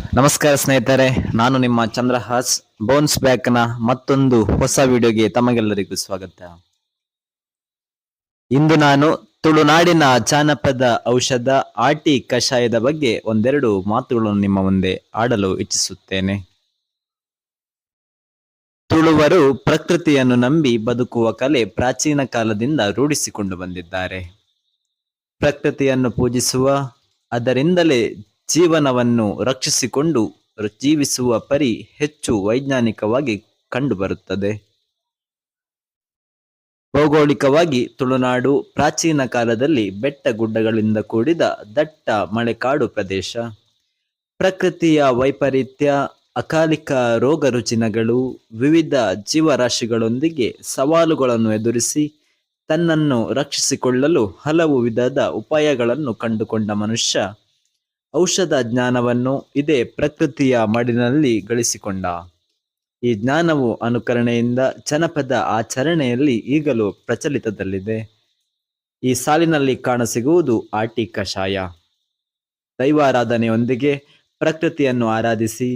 ನಮಸ್ಕಾರ ಸ್ನೇಹಿತರೆ, ನಾನು ನಿಮ್ಮ ಚಂದ್ರಹಾಸ್ ಬೋನ್ಸ್ ಬ್ಯಾಕ್ನ ಮತ್ತೊಂದು ಹೊಸ ವಿಡಿಯೋಗೆ ತಮಗೆಲ್ಲರಿಗೂ ಸ್ವಾಗತ. ಇಂದು ನಾನು ತುಳುನಾಡಿನ ಜಾನಪದ ಔಷಧ ಆಟಿ ಕಷಾಯದ ಬಗ್ಗೆ ಒಂದೆರಡು ಮಾತುಗಳನ್ನು ನಿಮ್ಮ ಮುಂದೆ ಆಡಲು ಇಚ್ಛಿಸುತ್ತೇನೆ ತುಳುವರು ಪ್ರಕೃತಿಯನ್ನು ನಂಬಿ ಬದುಕುವ ಕಲೆ ಪ್ರಾಚೀನ ಕಾಲದಿಂದ ರೂಢಿಸಿಕೊಂಡು ಬಂದಿದ್ದಾರೆ. ಪ್ರಕೃತಿಯನ್ನು ಪೂಜಿಸುವ, ಅದರಿಂದಲೇ ಜೀವನವನ್ನು ರಕ್ಷಿಸಿಕೊಂಡು ಜೀವಿಸುವ ಪರಿ ಹೆಚ್ಚು ವೈಜ್ಞಾನಿಕವಾಗಿ ಕಂಡುಬರುತ್ತದೆ. ಭೌಗೋಳಿಕವಾಗಿ ತುಳುನಾಡು ಪ್ರಾಚೀನ ಕಾಲದಲ್ಲಿ ಬೆಟ್ಟ ಗುಡ್ಡಗಳಿಂದ ಕೂಡಿದ ದಟ್ಟ ಮಳೆಕಾಡು ಪ್ರದೇಶ. ಪ್ರಕೃತಿಯ ವೈಪರೀತ್ಯ, ಅಕಾಲಿಕ ರೋಗ ರುಜಿನಗಳು, ವಿವಿಧ ಜೀವರಾಶಿಗಳೊಂದಿಗೆ ಸವಾಲುಗಳನ್ನು ಎದುರಿಸಿ ತನ್ನನ್ನು ರಕ್ಷಿಸಿಕೊಳ್ಳಲು ಹಲವು ವಿಧದ ಉಪಾಯಗಳನ್ನು ಕಂಡುಕೊಂಡ ಮನುಷ್ಯ. ಔಷಧ ಜ್ಞಾನವನ್ನು ಇದೇ ಪ್ರಕೃತಿಯ ಮಡಿನಲ್ಲಿ ಗಳಿಸಿಕೊಂಡ. ಈ ಜ್ಞಾನವು ಅನುಕರಣೆಯಿಂದ ಜನಪದ ಆಚರಣೆಯಲ್ಲಿ ಈಗಲೂ ಪ್ರಚಲಿತದಲ್ಲಿದೆ. ಈ ಸಾಲಿನಲ್ಲಿ ಕಾಣಸಿಗುವುದು ಆಟಿ ಕಷಾಯ. ದೈವಾರಾಧನೆಯೊಂದಿಗೆ ಪ್ರಕೃತಿಯನ್ನು ಆರಾಧಿಸಿ,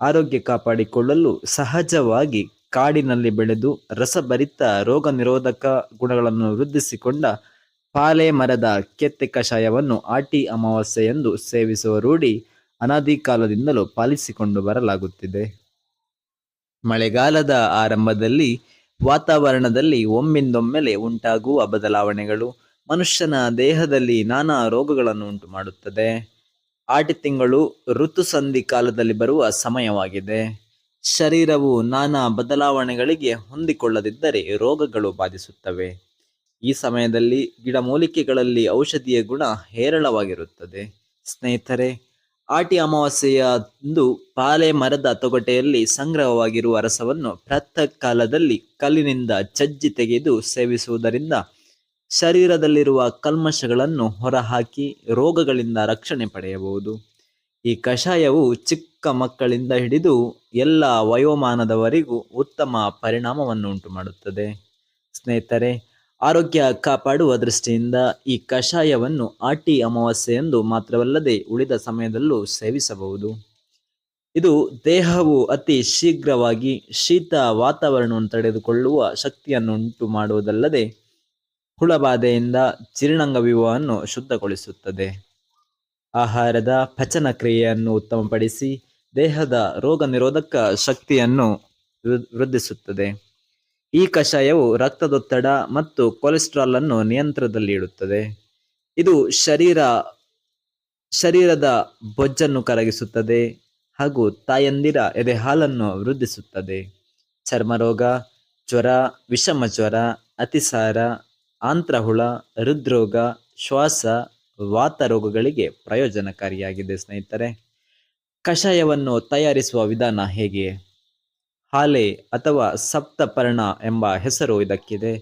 ಆರೋಗ್ಯ ಕಾಪಾಡಿಕೊಳ್ಳಲು ಸಹಜವಾಗಿ ಕಾಡಿನಲ್ಲಿ ಬೆಳೆದು ರಸಭರಿತ ರೋಗ ನಿರೋಧಕ ಗುಣಗಳನ್ನು ವೃದ್ಧಿಸಿಕೊಂಡ ಪಾಲೆ ಮರದ ಕೆತ್ತೆ ಕಷಾಯವನ್ನು ಆಟಿ ಅಮಾವಾಸ್ಯೆಯೆಂದು ಸೇವಿಸುವ ರೂಢಿ ಅನಾದಿ ಕಾಲದಿಂದಲೂ ಪಾಲಿಸಿಕೊಂಡು ಬರಲಾಗುತ್ತಿದೆ. ಮಳೆಗಾಲದ ಆರಂಭದಲ್ಲಿ ವಾತಾವರಣದಲ್ಲಿ ಒಮ್ಮಿಂದೊಮ್ಮೆಲೆ ಉಂಟಾಗುವ ಬದಲಾವಣೆಗಳು ಮನುಷ್ಯನ ದೇಹದಲ್ಲಿ ನಾನಾ ರೋಗಗಳನ್ನು ಉಂಟು ಮಾಡುತ್ತದೆ ಆಟಿ ತಿಂಗಳು ಋತುಸಂಧಿ ಕಾಲದಲ್ಲಿ ಬರುವ ಸಮಯವಾಗಿದೆ. ಶರೀರವು ನಾನಾ ಬದಲಾವಣೆಗಳಿಗೆ ಹೊಂದಿಕೊಳ್ಳದಿದ್ದರೆ ರೋಗಗಳು ಬಾಧಿಸುತ್ತವೆ. ಈ ಸಮಯದಲ್ಲಿ ಗಿಡಮೂಲಿಕೆಗಳಲ್ಲಿ ಔಷಧಿಯ ಗುಣ ಹೇರಳವಾಗಿರುತ್ತದೆ. ಸ್ನೇಹಿತರೆ, ಆಟಿ ಅಮಾವಾಸ್ಯೆಯಂದು ಪಾಲೆ ಮರದ ತೊಗಟೆಯಲ್ಲಿ ಸಂಗ್ರಹವಾಗಿರುವ ರಸವನ್ನು ಪ್ರಾತಃ ಕಾಲದಲ್ಲಿ ಕಲ್ಲಿನಿಂದ ಚಜ್ಜಿ ತೆಗೆದು ಸೇವಿಸುವುದರಿಂದ ಶರೀರದಲ್ಲಿರುವ ಕಲ್ಮಶಗಳನ್ನು ಹೊರಹಾಕಿ ರೋಗಗಳಿಂದ ರಕ್ಷಣೆ ಪಡೆಯಬಹುದು. ಈ ಕಷಾಯವು ಚಿಕ್ಕ ಮಕ್ಕಳಿಂದ ಹಿಡಿದು ಎಲ್ಲ ವಯೋಮಾನದವರಿಗೂ ಉತ್ತಮ ಪರಿಣಾಮವನ್ನು ಉಂಟು ಮಾಡುತ್ತದೆ ಸ್ನೇಹಿತರೆ ಆರೋಗ್ಯ ಕಾಪಾಡುವ ದೃಷ್ಟಿಯಿಂದ ಈ ಕಷಾಯವನ್ನು ಆಟಿ ಅಮಾವಾಸ್ಯೆಯಂದು ಮಾತ್ರವಲ್ಲದೆ ಉಳಿದ ಸಮಯದಲ್ಲೂ ಸೇವಿಸಬಹುದು. ಇದು ದೇಹವು ಅತಿ ಶೀಘ್ರವಾಗಿ ಶೀತ ವಾತಾವರಣವನ್ನು ತಡೆದುಕೊಳ್ಳುವ ಶಕ್ತಿಯನ್ನು ಉಂಟು ಮಾಡುವುದಲ್ಲದೆ ಹುಳಬಾಧೆಯಿಂದ ಜೀರ್ಣಾಂಗ ವ್ಯೂಹವನ್ನು ಶುದ್ಧಗೊಳಿಸುತ್ತದೆ. ಆಹಾರದ ಪಚನ ಕ್ರಿಯೆಯನ್ನು ಉತ್ತಮಪಡಿಸಿ ದೇಹದ ರೋಗ ನಿರೋಧಕ ಶಕ್ತಿಯನ್ನು ವೃದ್ಧಿಸುತ್ತದೆ. ಈ ಕಷಾಯವು ರಕ್ತದೊತ್ತಡ ಮತ್ತು ಕೊಲೆಸ್ಟ್ರಾಲ್ ಅನ್ನು ನಿಯಂತ್ರಣದಲ್ಲಿ ಇಡುತ್ತದೆ. ಇದು ಶರೀರ, ಶರೀರದ ಬೊಜ್ಜನ್ನು ಕರಗಿಸುತ್ತದೆ ಹಾಗೂ ತಾಯಂದಿರ ಎದೆ ಹಾಲನ್ನು ವೃದ್ಧಿಸುತ್ತದೆ ಚರ್ಮರೋಗ ಜ್ವರ, ವಿಷಮ ಜ್ವರ, ಅತಿಸಾರ, ಆಂತ್ರಹುಳ, ಹೃದ್ರೋಗ, ಶ್ವಾಸ, ವಾತ ರೋಗಗಳಿಗೆ ಪ್ರಯೋಜನಕಾರಿಯಾಗಿದೆ ಸ್ನೇಹಿತರೆ. ಕಷಾಯವನ್ನು ತಯಾರಿಸುವ ವಿಧಾನ ಹೇಗೆ? ಹಾಲೆ ಅಥವಾ ಸಪ್ತಪರ್ಣ ಎಂಬ ಹೆಸರು ಇದಕ್ಕಿದೆ.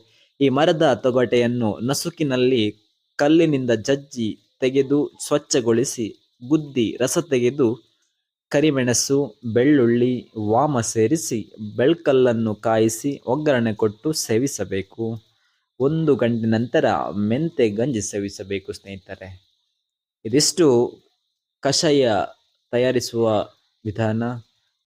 ಈ ಮರದ ತೊಗಟೆಯನ್ನು ನಸುಕಿನಲ್ಲಿ ಕಲ್ಲಿನಿಂದ ಜಜ್ಜಿ ತೆಗೆದು ಸ್ವಚ್ಛಗೊಳಿಸಿ ಗುದ್ದಿ ರಸ ತೆಗೆದು ಕರಿಮೆಣಸು, ಬೆಳ್ಳುಳ್ಳಿ, ವಾಮ ಸೇರಿಸಿ ಬೆಳ್ಕಲ್ಲನ್ನು ಕಾಯಿಸಿ ಒಗ್ಗರಣೆ ಕೊಟ್ಟು ಸೇವಿಸಬೇಕು. ಒಂದು ಗಂಟೆ ನಂತರ ಮೆಂತೆ ಗಂಜಿ ಸೇವಿಸಬೇಕು ಸ್ನೇಹಿತರೆ. ಇದಿಷ್ಟು ಕಷಾಯ ತಯಾರಿಸುವ ವಿಧಾನ.